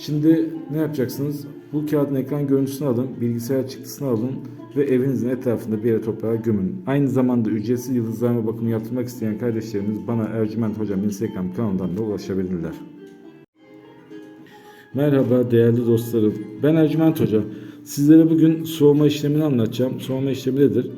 Şimdi ne yapacaksınız? Bu kağıdın ekran görüntüsünü alın, bilgisayar çıktısını alın ve evinizin etrafında bir yere toprağa gömün. Aynı zamanda ücretsiz yıldızlarma bakımı yaptırmak isteyen kardeşlerimiz bana Ercüment Hocam Instagram kanalından da ulaşabilirler. Merhaba değerli dostlarım. Ben Ercüment Hoca. Sizlere bugün soğuma işlemini anlatacağım. Soğuma işlemi nedir?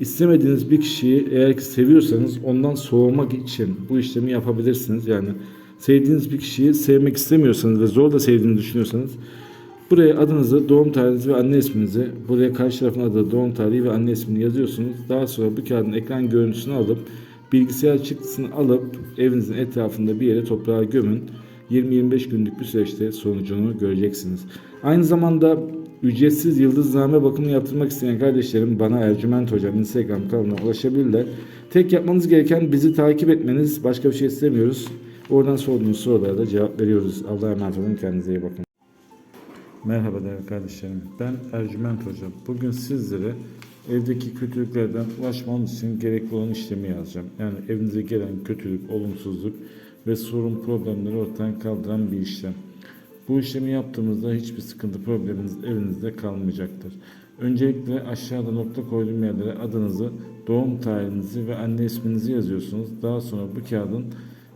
İstemediğiniz bir kişiyi eğer ki seviyorsanız ondan soğumak için bu işlemi yapabilirsiniz. Yani sevdiğiniz bir kişiyi sevmek istemiyorsanız ve zor da sevdiğini düşünüyorsanız buraya adınızı, doğum tarihinizi ve anne isminizi, buraya karşı tarafın adı, doğum tarihi ve anne ismini yazıyorsunuz. Daha sonra bu kağıdın ekran görüntüsünü alıp bilgisayar çıktısını alıp evinizin etrafında bir yere toprağa gömün. 20-25 günlük bir süreçte sonucunu göreceksiniz. Aynı zamanda ücretsiz yıldızname bakımı yaptırmak isteyen kardeşlerim bana Ercüment Hocam Instagram kanalına ulaşabilirler. Tek yapmanız gereken bizi takip etmeniz. Başka bir şey istemiyoruz. Oradan sorduğunuz sorulara da cevap veriyoruz. Allah'a emanet olun. Kendinize iyi bakın. Merhaba değerli kardeşlerim. Ben Ercüment Hocam. Bugün sizlere evdeki kötülüklerden ulaşmanız için gerekli olan işlemi yazacağım. Yani evinize gelen kötülük, olumsuzluk ve sorun problemleri ortadan kaldıran bir işlem. Bu işlemi yaptığımızda hiçbir sıkıntı probleminiz evinizde kalmayacaktır. Öncelikle aşağıda nokta koyduğum yerlere adınızı, doğum tarihinizi ve anne isminizi yazıyorsunuz. Daha sonra bu kağıdın